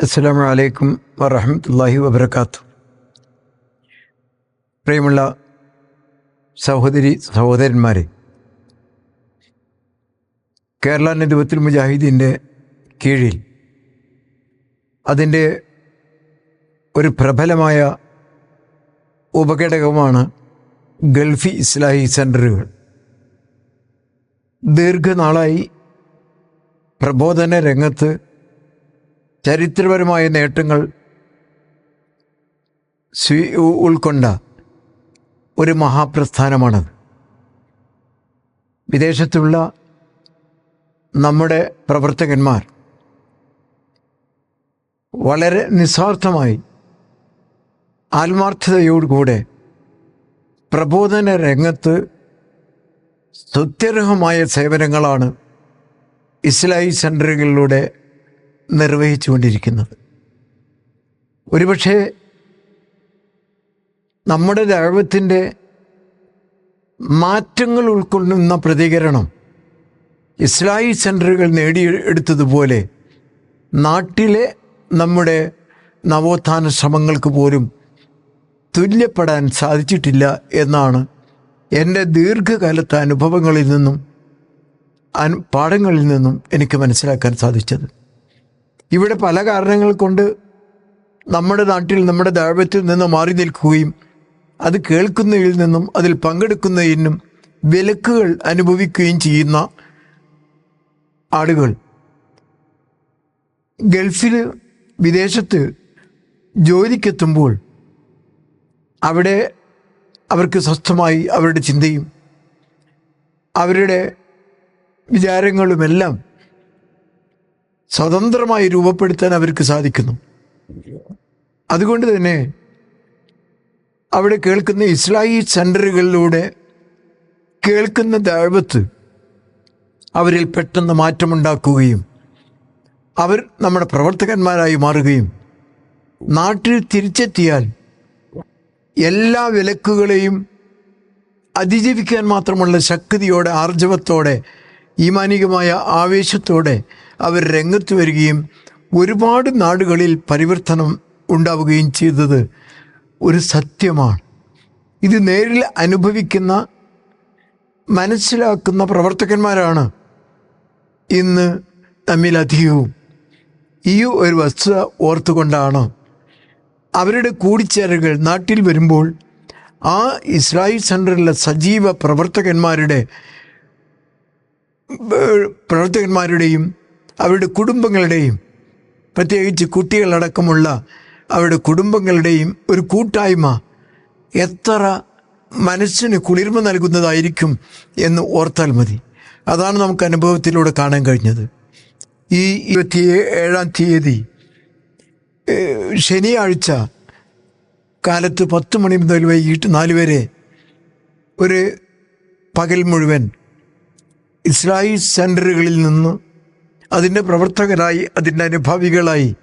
അസ്സലാമു അലൈക്കും വറഹമത്തല്ലാഹി വബർക്കാത്തു പ്രിയമുള്ള സഹോദരി സഹോദരന്മാരെ കേരള നെതുവത്തിൽ മുജാഹിദീന്റെ കീഴിൽ അതിന്റെ ഒരു പ്രബലമായ ഉപഘടകമാണ് ഗൾഫി ഇസ്ലാഹി സെന്ററുകൾ ദീർഘനാളായി പ്രബോധന രംഗത്ത് ചരിത്രപരമായ നേട്ടങ്ങൾ സ്വീ ഉൾക്കൊണ്ട ഒരു മഹാപ്രസ്ഥാനമാണത്. വിദേശത്തുള്ള നമ്മുടെ പ്രവർത്തകന്മാർ വളരെ നിസ്വാർത്ഥമായി ആത്മാർത്ഥതയോടുകൂടെ പ്രബോധന രംഗത്ത് സ്തുത്യർഹമായ സേവനങ്ങളാണ് ഇസ്ലായി സെന്ററുകളിലൂടെ നിർവഹിച്ചുകൊണ്ടിരിക്കുന്നത്. ഒരുപക്ഷെ നമ്മുടെ ദൈവത്തിന്റെ മാറ്റങ്ങൾ ഉൾക്കൊള്ളുന്ന പ്രതികരണം ഇസ്ലായി സെന്ററുകൾ നേടിയെടുത്തതുപോലെ നാട്ടിലെ നമ്മുടെ നവോത്ഥാന ശ്രമങ്ങൾക്ക് പോലും തുല്യപ്പെടാൻ സാധിച്ചിട്ടില്ല എന്നാണ് എന്റെ ദീർഘകാലത്തെ അനുഭവങ്ങളിൽ നിന്നും പാഠങ്ങളിൽ നിന്നും എനിക്ക് മനസ്സിലാക്കാൻ സാധിച്ചത്. ഇവിടെ പല കാരണങ്ങൾ കൊണ്ട് നമ്മുടെ നാട്ടിൽ നമ്മുടെ ദൈവത്തിൽ നിന്ന് മാറി നിൽക്കുകയും അത് കേൾക്കുന്നതിൽ നിന്നും അതിൽ പങ്കെടുക്കുന്നതിനും വിലക്കുകൾ അനുഭവിക്കുകയും ചെയ്യുന്ന ആളുകൾ. ഗൾഫിൽ വിദേശത്ത് ജോലിക്കെത്തുമ്പോൾ അവിടെ അവർക്ക് സ്വസ്ഥമായി അവരുടെ ചിന്തയും അവരുടെ വിചാരങ്ങളുമെല്ലാം സ്വതന്ത്രമായി രൂപപ്പെടുത്താൻ അവർക്ക് സാധിക്കുന്നു. അതുകൊണ്ട് തന്നെ അവിടെ കേൾക്കുന്ന ഇസ്ലായി സെന്ററുകളിലൂടെ കേൾക്കുന്ന ദൈവത്ത് അവരിൽ പെട്ടെന്ന് മാറ്റമുണ്ടാക്കുകയും അവർ നമ്മുടെ പ്രവർത്തകന്മാരായി മാറുകയും നാട്ടിൽ തിരിച്ചെത്തിയാൽ എല്ലാ വിലക്കുകളെയും അതിജീവിക്കാൻ മാത്രമുള്ള ശക്തിയോടെ ആർജവത്തോടെ ഈമാനികമായ ആവേശത്തോടെ അവർ രംഗത്ത് വരികയും ഒരുപാട് നാടുകളിൽ പരിവർത്തനം ഉണ്ടാവുകയും ചെയ്തത് ഒരു സത്യമാണ്. ഇത് നേരിൽ അനുഭവിക്കുന്ന മനസ്സിലാക്കുന്ന പ്രവർത്തകന്മാരാണ് ഇന്ന് തമ്മിലധികവും ഈ ഒരു വസ്തുത ഓർത്തുകൊണ്ടാണ് അവരുടെ കൂടിച്ചേരലുകൾ നാട്ടിൽ വരുമ്പോൾ ആ ഇസ്രായേൽ സെന്ററിലെ സജീവ പ്രവർത്തകന്മാരുടെ പ്രവർത്തകന്മാരുടെയും അവരുടെ കുടുംബങ്ങളുടെയും പ്രത്യേകിച്ച് കുട്ടികളടക്കമുള്ള അവരുടെ കുടുംബങ്ങളുടെയും ഒരു കൂട്ടായ്മ എത്ര മനസ്സിന് കുളിർമ നൽകുന്നതായിരിക്കും എന്ന് ഓർത്താൽ മതി. അതാണ് നമുക്ക് അനുഭവത്തിലൂടെ കാണാൻ കഴിഞ്ഞത്. ഈ ഇരുപത്തി ഏഴാം തീയതി ശനിയാഴ്ച കാലത്ത് പത്ത് മണി മുതൽ വൈകിട്ട് നാല് വരെ ഒരു പകൽ മുഴുവൻ ഇസ്രായേൽ സെന്ററുകളിൽ നിന്ന് അതിന്റെ പ്രവർത്തകരായി അതിന്റെ അനുഭാവികളായി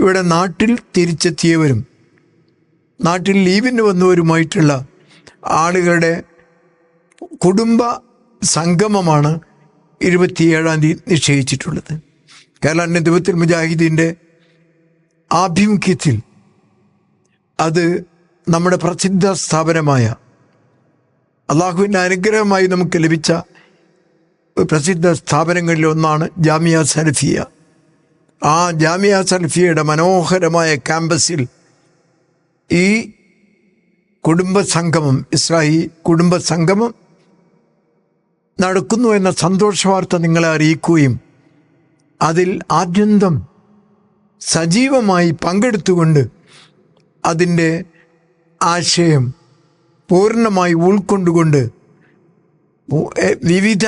ഇവിടെ നാട്ടിൽ തിരിച്ചെത്തിയവരും നാട്ടിൽ ലീവിന് വന്നവരുമായിട്ടുള്ള ആളുകളുടെ കുടുംബ സംഗമമാണ് ഇരുപത്തിയേഴാം തീയതി നിശ്ചയിച്ചിട്ടുള്ളത്. കേരള നെതുവത്തിൽ മുജാഹിദീന്റെ ആഭിമുഖ്യത്തിൽ അത് നമ്മുടെ പ്രസിദ്ധ സ്ഥാപനമായ അള്ളാഹുവിന്റെ അനുഗ്രഹമായി നമുക്ക് ലഭിച്ച പ്രസിദ്ധ സ്ഥാപനങ്ങളിൽ ഒന്നാണ് ജാമിയ സലഫിയ. ആ ജാമിയ സലഫിയയുടെ മനോഹരമായ ക്യാമ്പസിൽ ഈ കുടുംബ സംഗമം ഇസ്രായി കുടുംബ സംഗമം നടക്കുന്നു എന്ന സന്തോഷ വാർത്ത നിങ്ങളെ അറിയിക്കുകയും അതിൽ ആദ്യന്തം സജീവമായി പങ്കെടുത്തുകൊണ്ട് അതിന്റെ ആശയം പൂർണമായി ഉൾക്കൊണ്ടുകൊണ്ട് വിവിധ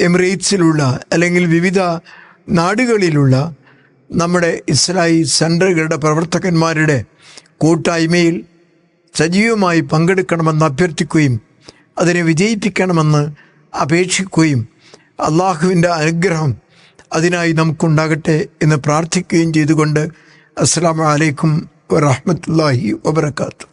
എമിറേറ്റ്സിലുള്ള അല്ലെങ്കിൽ വിവിധ നാടുകളിലുള്ള നമ്മുടെ ഇസ്രായേൽ സെന്ററുകളുടെ പ്രവർത്തകന്മാരുടെ കൂട്ടായ്മയിൽ സജീവമായി പങ്കെടുക്കണമെന്ന് അഭ്യർത്ഥിക്കുകയും അതിനെ വിജയിപ്പിക്കണമെന്ന് അപേക്ഷിക്കുകയും അള്ളാഹുവിന്റെ അനുഗ്രഹം അതിനായി നമുക്കുണ്ടാകട്ടെ എന്ന് പ്രാർത്ഥിക്കുകയും ചെയ്തുകൊണ്ട് അസ്സാം വലൈക്കും വറഹമത്തല്ലാഹി വബർക്കാത്തു